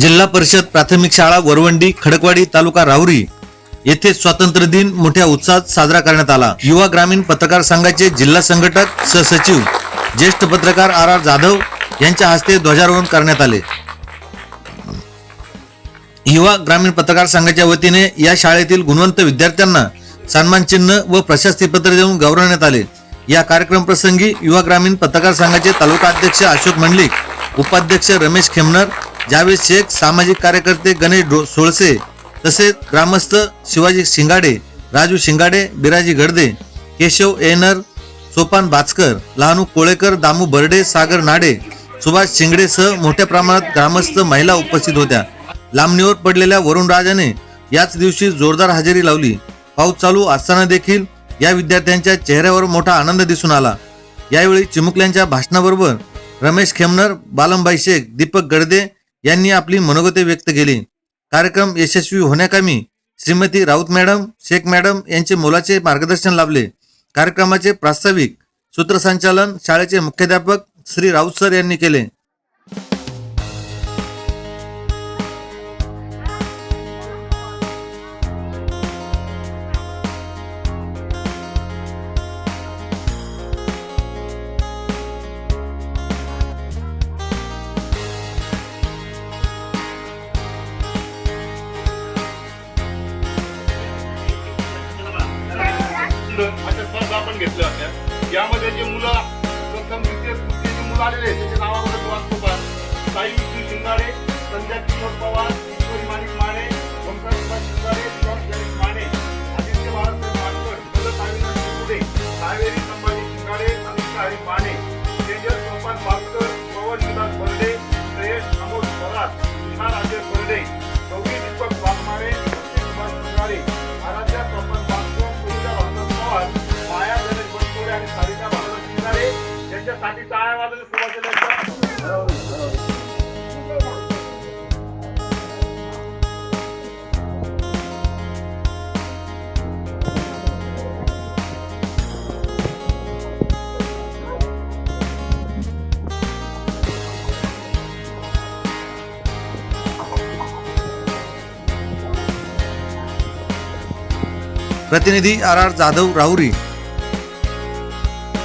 जिल्हा परिषद प्राथमिक शाळा वरवंडी खडकवाडी तालुका राहुरी येथे स्वातंत्र्य दिन मोठ्या उत्साहात साजरा करण्यात आला. युवा ग्रामीण पत्रकार संघाचे जिल्हा संघटक सहसचिव ज्येष्ठ पत्रकार आर आर जाधव यांच्या हस्ते ध्वजारोहण करण्यात आले. युवा ग्रामीण पत्रकार संघाच्या वतीने या शाळेतील गुणवंत विद्यार्थ्यांना सन्मान चिन्ह व प्रशस्तीपत्र देऊन गौरवण्यात आले. या कार्यक्रम प्रसंगी युवा ग्रामीण पत्रकार संघाचे तालुका अध्यक्ष अशोक मंडलिक उपाध्यक्ष रमेश खेमनर ज्यावेळी शेख सामाजिक कार्यकर्ते गणेश डो- सोळसे तसेच ग्रामस्थ शिवाजी शिंगाडे राजू शिंगाडे बिराजी गडदे केशव एनर सोपान बाचकर लहानू कोळेकर दामू बर्डे सागर नाडे सुभाष शिंगडेसह मोठ्या प्रमाणात ग्रामस्थ महिला उपस्थित होत्या. लांबणीवर पडलेल्या वरुणराजाने याच दिवशी जोरदार हजेरी लावली. पाऊस चालू असताना देखील या विद्यार्थ्यांच्या चेहऱ्यावर मोठा आनंद दिसून आला. यावेळी चिमुकल्यांच्या भाषणाबरोबर रमेश खेमनर बालमबाई शेख दीपक गडदे यांनी आपली मनोगते व्यक्त केली. कार्यक्रम यशस्वी होण्याकामी श्रीमती राऊत मॅडम शेख मॅडम यांचे मोलाचे मार्गदर्शन लाभले. कार्यक्रमाचे प्रास्ताविक सूत्रसंचालन शाळेचे मुख्याध्यापक श्री राऊत सर यांनी केले. आपण घेतल्या होत्या यामध्ये जे मुलं प्रथम द्वितीय तृतीय मुलं आलेले त्याच्या नावामध्ये तो वाचतो का साई विष्णू शिंगाडे संध्या किशोर पवार टाळ्या प्रतिनिधी आर आर जाधव राहुरी